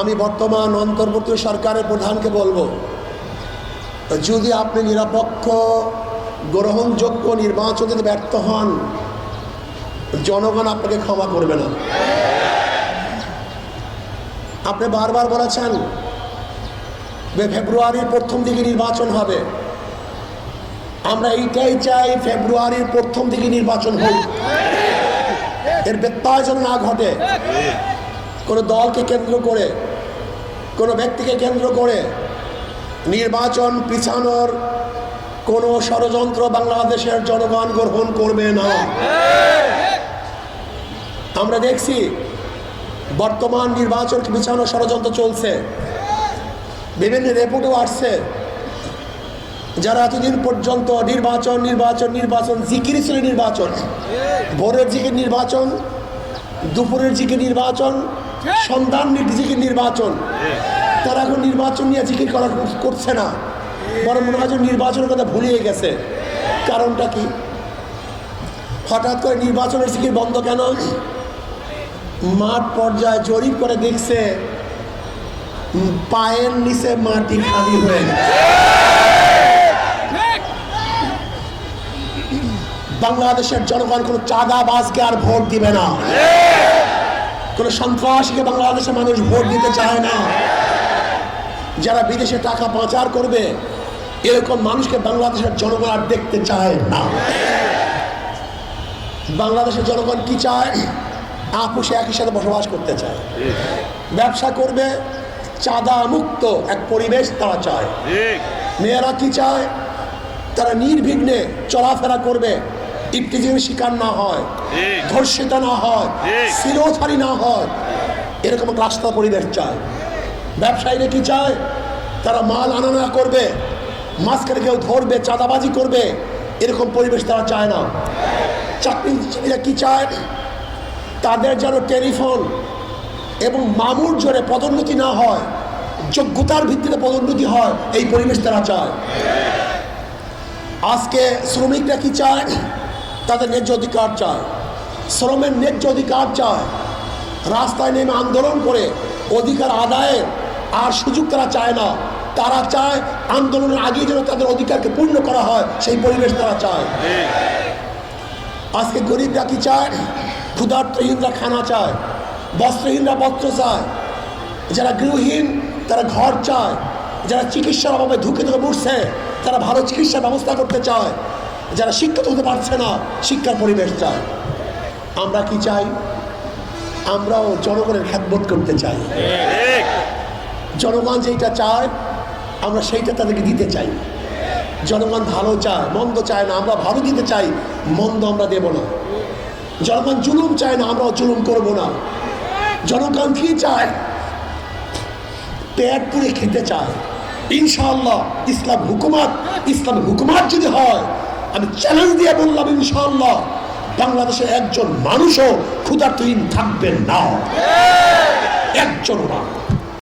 আমি বর্তমান অন্তর্বর্তী সরকারের প্রধানকে বলব, যদি আপনি নিরপেক্ষ, গ্রহণযোগ্য নির্বাচন ব্যর্থ হন, জনগণ আপনাকে ক্ষমা করবে না। আপনি বারবার বলেছেন ফেব্রুয়ারির প্রথম দিকে নির্বাচন হবে। আমরা এইটাই চাই ফেব্রুয়ারির প্রথম দিকে নির্বাচন হোক। এর ব্যত্যয় যেন না ঘটে। কোনো দলকে কেন্দ্র করে, কোনো ব্যক্তিকে কেন্দ্র করে নির্বাচন পিছানোর কোনো ষড়যন্ত্র বাংলাদেশের জনগণ গ্রহণ করবে না। আমরা দেখছি বর্তমান নির্বাচন পিছানোর ষড়যন্ত্র চলছে। বিভিন্ন রিপোর্টও আসছে। যারা এতদিন পর্যন্ত নির্বাচন নির্বাচন নির্বাচন, জিকির ছিল নির্বাচন। ভোরের জিকির নির্বাচন, দুপুরের জিকির নির্বাচন সন্ধান জিকির নির্বাচন। তারা এখন নির্বাচন নিয়ে জিকির করা করছে না। বরং মনে হয় নির্বাচনের কথা ভুলিয়ে গেছে। কারণটা কি? হঠাৎ করে নির্বাচনের জিকির বন্ধ কেন? মাঠ পর্যায়ে জরিপ করে দেখছে পায়ের নিচে মাটি খালি হয়ে গেছে। বাংলাদেশের জনগণ কোনো চাঁদাবাজকে আর ভোট দিবে না। কোনো সন্ত্রাসীকে বাংলাদেশের মানুষ ভোট দিতে চায় না। যারা বিদেশে টাকা পাচার করবে এরকম মানুষকে বাংলাদেশের জনগণ আর দেখতে চায় না। বাংলাদেশের জনগণ কি চায়? আপুষে একই সাথে বসবাস করতে চায়। ব্যবসা করবে চাঁদা মুক্ত এক পরিবেশ তারা চায়। মেয়েরা কি চায়? তারা নির্বিঘ্নে চলাফেরা করবে ইফতিজির শিকার না হয়। ধর্ষিত না হয়। শিরোধারী না হয় এরকম রাস্তা পরিবেশ চায়। ব্যবসায়ীরা কি চায়? তারা মাল আনা না করবে মাঝখানে কেউ ধরবে চাঁদাবাজি করবে এরকম পরিবেশ তারা চায় না। চাকরিজীবীরা কি চায়? তাদের যেন টেলিফোন এবং মামুর জোরে পদোন্নতি না হয় যোগ্যতার ভিত্তিতে পদোন্নতি হয় এই পরিবেশ তারা চায়। আজকে শ্রমিকরা কি চায়? তাদের ন্যায্য অধিকার চায়। শ্রমের ন্যায্য অধিকার চায়। রাস্তায় নেমে আন্দোলন করে অধিকার আদায়ের আর সুযোগ তারা চায় না। তারা চায় আন্দোলনের আগে যেন তাদের অধিকারকে পূর্ণ করা হয়, সেই পরিবেশ তারা চায়। আজকে গরিবরা কি চায়? ক্ষুধার্তহীনরা খানা চায়। বস্ত্রহীনরা বস্ত্র চায়। যারা গৃহহীন, তারা ঘর চায়। যারা চিকিৎসার অভাবে ধুকে ধুকে মরছে, তারা ভালো চিকিৎসার ব্যবস্থা করতে চায়। যারা শিক্ষিত হতে পারছে না শিক্ষার পরিবেশ চায় আমরা কি চাই? আমরাও জনগণের খ্যাতবোধ করতে চাই। জনগণ যেটা চায়, আমরা সেইটা তাদেরকে দিতে চাই। জনগণ ভালো চায়, মন্দ চায় না, আমরা ভালো দিতে চাই, মন্দ আমরা দেব না। জনগণ জুলুম চায় না, আমরাও জুলুম করব না। জনগণ কি চায়? পেট পুড়ে খেতে চায়। ইনশাআল্লাহ ইসলাম হুকুমাত ইসলাম হুকুমাত যদি হয় আমি চ্যালেঞ্জ দিয়ে বললাম ইনশাল্লাহ বাংলাদেশে একজন মানুষও ক্ষুধার্তহীন থাকবেন না। একজন মানুষ।